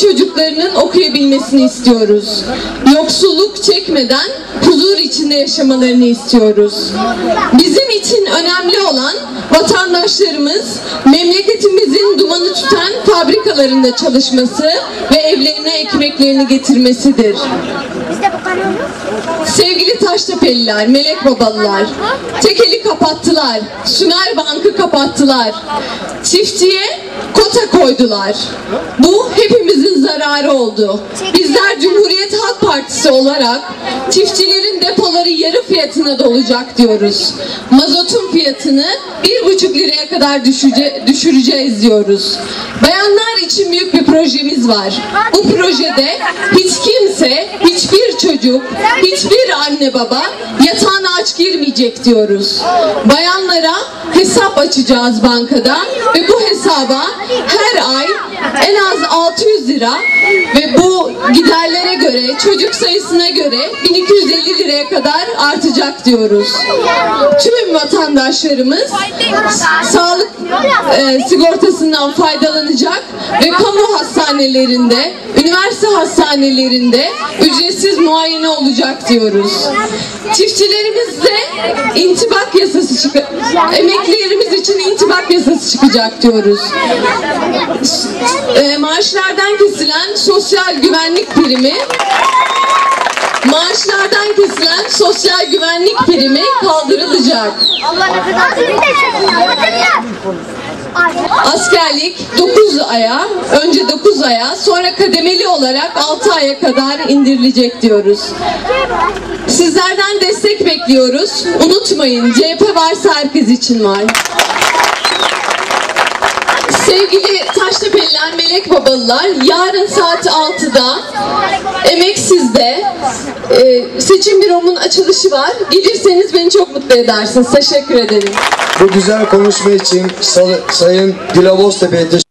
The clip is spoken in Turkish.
çocuklarının okuyabilmesini istiyoruz. Yoksulluk çekmeden huzur içinde yaşamalarını istiyoruz. Bizim için önemli olan vatandaşlarımız memleketimizin dumanı tutan fabrikalarında çalışması ve evlerine ekmeklerini getirmesidir. Sevgili Taştepeliler, Melek Babalılar, tekeli kapattılar, Sümer Bank'ı kapattılar, çiftçiye kota koydular. Bu hepimizin zararı oldu. Bizler Cumhuriyet Halk Partisi olarak çiftçilerin depoları yarı fiyatına dolacak diyoruz. Mazotun fiyatını bir buçuk liraya kadar düşüce, düşüreceğiz diyoruz. Bayanlar için büyük bir projemiz var. Bu projede hiç kimse, hiçbir çocuk, hiçbir anne baba yatağına aç girmeyecek diyoruz. Bayanlara hesap açacağız bankada ve bu hesaba her ay en 600 lira ve bu giderlere göre, çocuk sayısına göre 1250 liraya kadar artacak diyoruz. Tüm vatandaşlarımız sağlık e, sigortasından faydalanacak ve kamu hastanelerinde, üniversite hastanelerinde ücretsiz muayene olacak diyoruz. Çiftçilerimizde intibak yasası çık emeklilerimiz için yasası çıkacak diyoruz. E, maaşlardan kesilen sosyal güvenlik primi maaşlardan kesilen sosyal güvenlik primi kaldırılacak. Askerlik 9 aya, önce 9 aya, sonra kademeli olarak 6 aya kadar indirilecek diyoruz. Sizlerden destek bekliyoruz. Unutmayın CHP varsa herkes için var. Sevgili Taştepeliler, Melek Babalılar, yarın saat 6'da Emeksiz'de e, seçim büromun açılışı var. Gelirseniz beni çok mutlu edersiniz. Teşekkür ederim. Bu güzel konuşma için Say- Sayın teşekkür